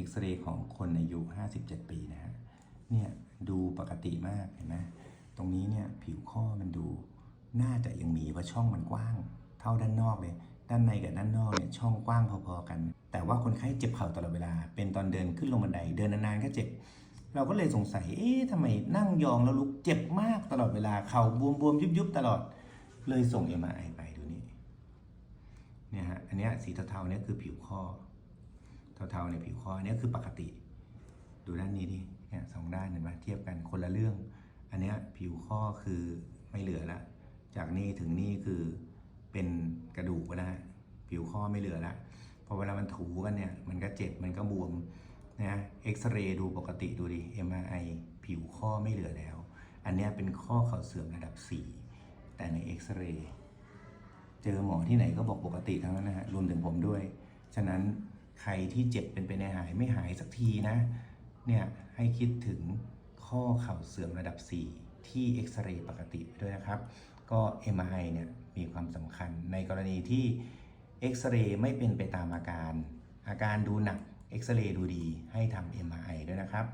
เอ็กซเรย์ของคนอายุ 57 ปีนะฮะ เนี่ยดูปกติมากเห็นไหมตรงนี้เนี่ยผิวข้อมันดูน่าจะยังมีเพราะช่องมันกว้าง เท่าด้านนอกเลย ด้านในกับด้านนอกเนี่ยช่องกว้างพอๆกัน แต่ว่าคนไข้เจ็บเข่าตลอดเวลา เป็นตอนเดินขึ้นลงบันได เดินนานๆก็เจ็บ เราก็เลยสงสัย เอ๊ะทำไมนั่งยองแล้วลุกเจ็บมากตลอดเวลา เข่าบวมๆยุบๆตลอด เลยส่ง MRI ไปดูนี่ เนี่ยฮะ อันเนี้ยสีเทาๆเนี่ยคือผิวข้อ เทาๆเนี่ยผิวข้อเนี้ยคือปกติ ดูด้านนี้ดิเนี่ยสองด้านเห็นไหมเทียบกันคนละเรื่อง อันเนี้ยผิวข้อคือไม่เหลือละ จากนี่ถึงนี่คือเป็นกระดูกแล้วฮะผิวข้อไม่เหลือละพอเวลามันถูกันเนี่ยมันก็เจ็บมันก็บวมนะเอ็กซเรย์ดูปกติดูดิ MRI ผิวข้อไม่เหลือแล้ว อันเนี้ยเป็นข้อเข่าเสื่อมระดับ 4 แต่ในเอ็กซเรย์เจอหมอที่ไหนก็บอกปกติทั้งนั้นนะฮะรวมถึงผมด้วย ฉะนั้น ใครที่เจ็บเป็นไปในหายไม่หายสักทีนะ เนี่ยให้คิดถึงข้อเข่าเสื่อมระดับ 4 ที่เอ็กซเรย์ปกติด้วยนะครับ ก็ MRI เนี่ยมีความสำคัญในกรณีที่เอ็กซเรย์ไม่เป็นไปตามอาการ อาการดูหนักเอ็กซเรย์ดูดีให้ทำ MRI ด้วยนะครับ